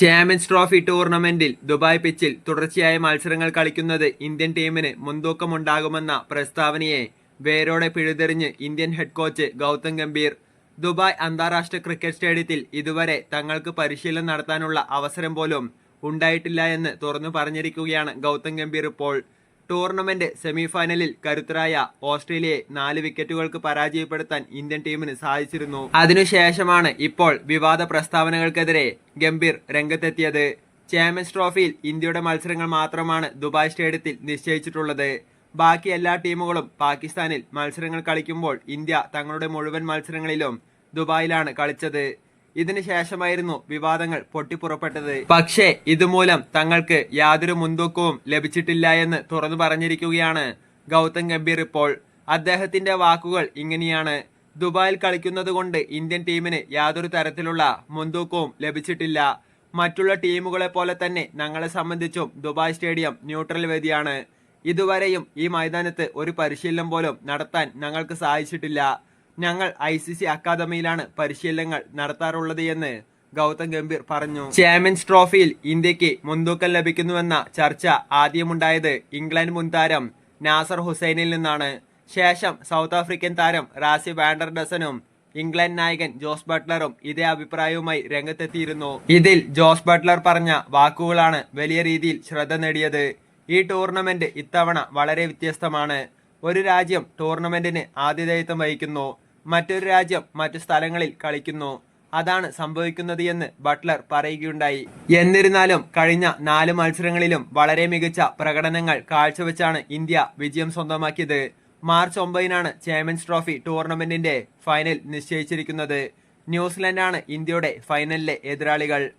Champions trophy ടൂർണമെന്റിൽ Dubai പിച്ചിൽ തുടർച്ചയായ മത്സരങ്ങൾ കളിക്കുന്നത് ഇന്ത്യൻ ടീമിന് മുൻതൂക്കമുണ്ടാകുമെന്ന പ്രസ്താവനയെ വേരോടെ പിഴുതെറിഞ്ഞ് Indian head coach Gautam Gambhir. Dubai അന്താരാഷ്ട്ര ക്രിക്കറ്റ് സ്റ്റേഡിയത്തിൽ ഇതുവരെ തങ്ങൾക്ക് പരിശീലനം നടത്താനുള്ള അവസരം പോലും ഉണ്ടായിട്ടില്ല എന്ന് തുറന്നു പറഞ്ഞിരിക്കുകയാണ് ഗൗതം ഗംഭീർ ഇപ്പോൾ. ടൂർണമെന്റ് സെമിഫൈനലിൽ കരുത്തരായ ഓസ്ട്രേലിയയെ നാല് വിക്കറ്റുകൾക്ക് പരാജയപ്പെടുത്താൻ ഇന്ത്യൻ ടീമിന് സാധിച്ചിരുന്നു. അതിനുശേഷമാണ് ഇപ്പോൾ വിവാദ പ്രസ്താവനകൾക്കെതിരെ ഗംഭീർ രംഗത്തെത്തിയത്. ചാമ്പ്യൻസ് ട്രോഫിയിൽ ഇന്ത്യയുടെ മത്സരങ്ങൾ മാത്രമാണ് ദുബായ് സ്റ്റേഡിയത്തിൽ നിശ്ചയിച്ചിട്ടുള്ളത്. ബാക്കി എല്ലാ ടീമുകളും പാകിസ്ഥാനിൽ മത്സരങ്ങൾ കളിക്കുമ്പോൾ ഇന്ത്യ തങ്ങളുടെ മുഴുവൻ മത്സരങ്ങളിലും ദുബായിലാണ് കളിച്ചത്. ഇതിനു ശേഷമായിരുന്നു വിവാദങ്ങൾ പൊട്ടിപ്പുറപ്പെട്ടത്. പക്ഷേ ഇതുമൂലം തങ്ങൾക്ക് യാതൊരു മുൻതൂക്കവും ലഭിച്ചിട്ടില്ല എന്ന് തുറന്നു പറഞ്ഞിരിക്കുകയാണ് ഗൗതം ഗംഭീർ ഇപ്പോൾ. അദ്ദേഹത്തിന്റെ വാക്കുകൾ ഇങ്ങനെയാണ്. ദുബായിൽ കളിക്കുന്നത് കൊണ്ട് ഇന്ത്യൻ ടീമിന് യാതൊരു തരത്തിലുള്ള മുൻതൂക്കവും ലഭിച്ചിട്ടില്ല. മറ്റുള്ള ടീമുകളെ പോലെ തന്നെ ഞങ്ങളെ സംബന്ധിച്ചും ദുബായ് സ്റ്റേഡിയം ന്യൂട്രൽ വേദിയാണ്. ഇതുവരെയും ഈ മൈതാനത്ത് ഒരു പരിശീലനം പോലും നടത്താൻ ഞങ്ങൾക്ക് സാധിച്ചിട്ടില്ല. ഞങ്ങൾ ഐ സി സി അക്കാദമിയിലാണ് പരിശീലനങ്ങൾ നടത്താറുള്ളത് എന്ന് ഗൗതം ഗംഭീർ പറഞ്ഞു. ചാമ്പ്യൻസ് ട്രോഫിയിൽ ഇന്ത്യയ്ക്ക് മുൻതൂക്കം ലഭിക്കുന്നുവെന്ന ചർച്ച ആദ്യമുണ്ടായത് ഇംഗ്ലണ്ട് മുൻ താരം നാസർ ഹുസൈനിൽ നിന്നാണ്. ശേഷം സൗത്ത് ആഫ്രിക്കൻ താരം റാസി വാൻഡർഡസനും ഇംഗ്ലണ്ട് നായകൻ ജോസ് ബട്ട്ലറും ഇതേ അഭിപ്രായവുമായി രംഗത്തെത്തിയിരുന്നു. ഇതിൽ ജോസ് ബട്ട്ലർ പറഞ്ഞ വാക്കുകളാണ് വലിയ രീതിയിൽ ശ്രദ്ധ നേടിയത്. ഈ ടൂർണമെന്റ് ഇത്തവണ വളരെ വ്യത്യസ്തമാണ്. ഒരു രാജ്യം ടൂർണമെന്റിന് ആതിഥേയത്വം വഹിക്കുന്നു. മറ്റൊരു രാജ്യം മറ്റു സ്ഥലങ്ങളിൽ കളിക്കുന്നു. അതാണ് സംഭവിക്കുന്നത് എന്ന് ബട്ട്ലർ പറയുകയുണ്ടായി. എന്നിരുന്നാലും കഴിഞ്ഞ നാല് മത്സരങ്ങളിലും വളരെ മികച്ച പ്രകടനങ്ങൾ കാഴ്ചവെച്ചാണ് ഇന്ത്യ വിജയം സ്വന്തമാക്കിയത്. മാർച്ച് ഒമ്പതിനാണ് ചാമ്പ്യൻസ് ട്രോഫി ടൂർണമെന്റിന്റെ ഫൈനൽ നിശ്ചയിച്ചിരിക്കുന്നത്. ന്യൂസിലൻഡാണ് ഇന്ത്യയുടെ ഫൈനലിലെ എതിരാളികൾ.